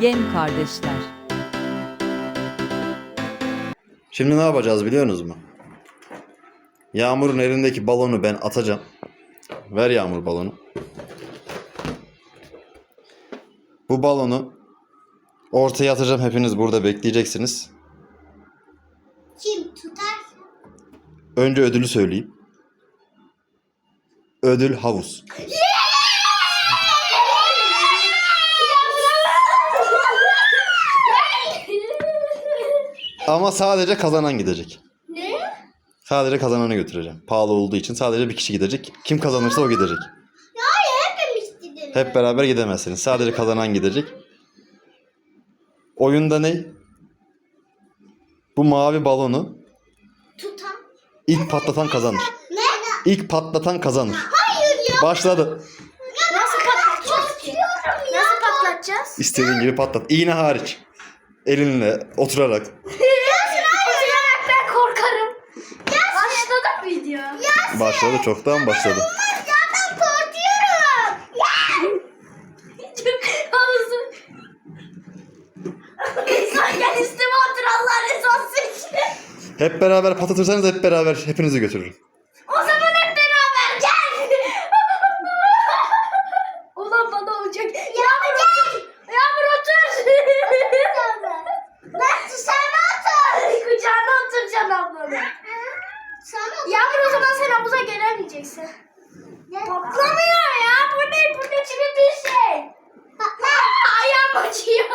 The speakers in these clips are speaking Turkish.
Yem kardeşler. Şimdi ne yapacağız biliyorsunuz mu? Yağmur'un elindeki balonu ben atacağım. Ver Yağmur balonu. Bu balonu ortaya atacağım. Hepiniz burada bekleyeceksiniz. Kim tutar? Önce ödülü söyleyeyim. Ödül havuz. Ama sadece kazanan gidecek. ne? Sadece kazananı götüreceğim. Pahalı olduğu için sadece bir kişi gidecek. Kim kazanırsa o gidecek. Hayır hepimiz gidelim. Hep beraber gidemezsiniz. Sadece kazanan gidecek. Oyunda ne? Bu mavi balonu Tutan. ilk patlatan kazanır. Ne? İlk patlatan kazanır. Hayır ya. Başladı. Nasıl patlatacağız ki? Nasıl patlatacağız? İstediğin gibi patlat. İğne hariç. Elinle oturarak. Oturarak ben korkarım. Başladı mı video? Ya Başladı çoktan başladı. zaten korkuyorum. Havuzu. Sen gel üstüme otur Allah rızası için. Hep beraber patlatırsanız hep beraber hepinizi götürürüm. O zaman hep beraber gel. Ulan bana olacak. Yağmur otur. Yağmur otur. Nasıl sen otur? Kucağına oturacaksın ablanı. Yağmur o zaman sen havuza gelemeyeceksin. Patlamıyor ya. Bu ne? Bu ne çivi bir şey. Ayağım acıyor.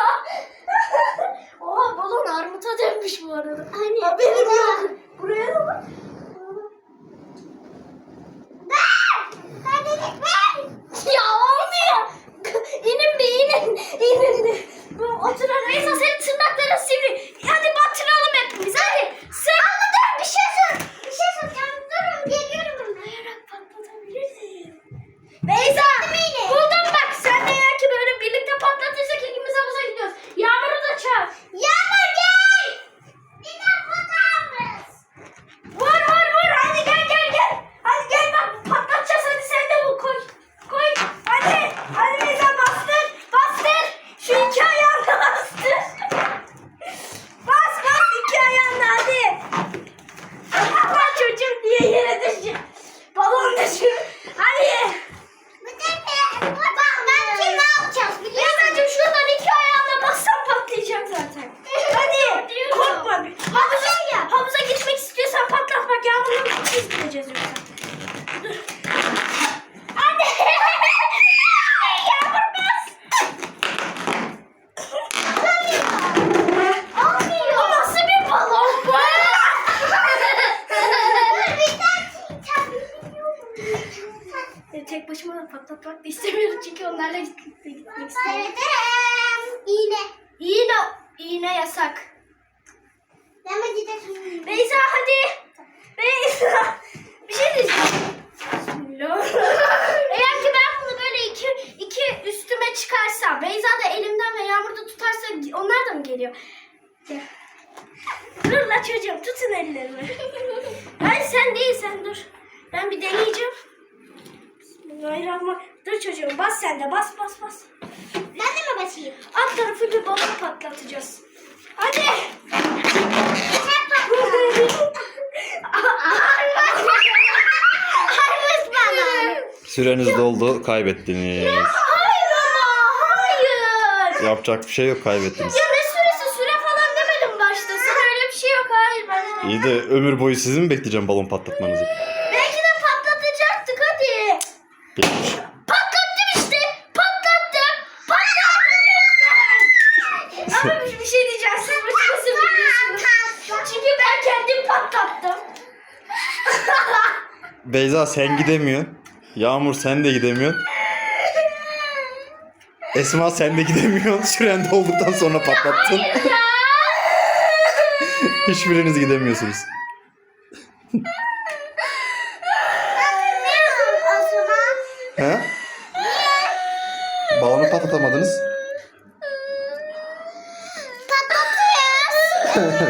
Oha balon armuta dönmüş bu arada. Yok. Buraya da bak. Ya olmuyor. İnin bir inin. İnin bir. Bu oturan Reza senin tırnakların sivri. Hadi batıralım hepimiz hadi. Sen. Anne dur bir şey sor. Bir şey soracağım. Durun geliyorum. Dayarak patlatabiliriz. Beyza. Buldum bak. Sen de eğer ki böyle birlikte patlatırsak ikimiz havuza gidiyoruz. Yağmur'u da çağır. Yağmur gel. Bir de patlarız. Vur vur vur hadi gel gel gel. Hadi gel bak patlatacağız hadi sen de bu koy. Koy hadi. Hadi Beyza bastır bastır. Şu iki ayağını bastır. Bas bas iki ayağını hadi. Allah çocuğum diye yere düşür. Balon düşür. Hadi. Bak ben kim ne yapacağız biliyor musun? Beyza'cığım şuradan iki ayağına bassan patlayacak zaten. Hadi korkma. Havuza, havuza gitmek istiyorsan patlat bak yağmurun biz gideceğiz yoksa. Dur. Anne. Yağmur bas. Olmuyor. Bu nasıl bir balon bu? E, tek başıma da istemiyorum çünkü onlarla gitmek, gitmek istiyorum. İğne. İğne. İğne yasak. Beyza hadi. Beyza. Bir şey diyeceğim. Eğer ki ben bunu böyle iki, iki üstüme çıkarsam, Beyza da elimden ve Yağmur da tutarsa onlar da mı geliyor? Gel. Dur la çocuğum tutun ellerimi. Hayır sen değil sen dur. Ben bir deneyeceğim. Bismillahirrahmanirrahim. Dur çocuğum bas sen de bas bas bas. Ben de mi basayım? Alt tarafı bir balon patlatacağız. Hadi. Süreniz doldu. Kaybettiniz. Hayır ama hayır. Yapacak bir şey yok kaybettiniz. Ya ne süresi süre falan demedim başta. Sen öyle bir şey yok hayır ben. İyi de ömür boyu sizin mi bekleyeceğim balon patlatmanızı? Belki de patlatacaktık hadi. Geçmiş. Patlattım işte. Patlattım. Patlattım. Ama bir bir şey diyeceğim. Siz bu nasıl biliyorsunuz? Çünkü ben kendim patlattım. Beyza sen gidemiyorsun. Yağmur sen de gidemiyorsun. Esma sen de gidemiyorsun. Süren dolduktan sonra patlattın. Hiçbiriniz gidemiyorsunuz. He? Balonu patlatamadınız. Patlatıyoruz.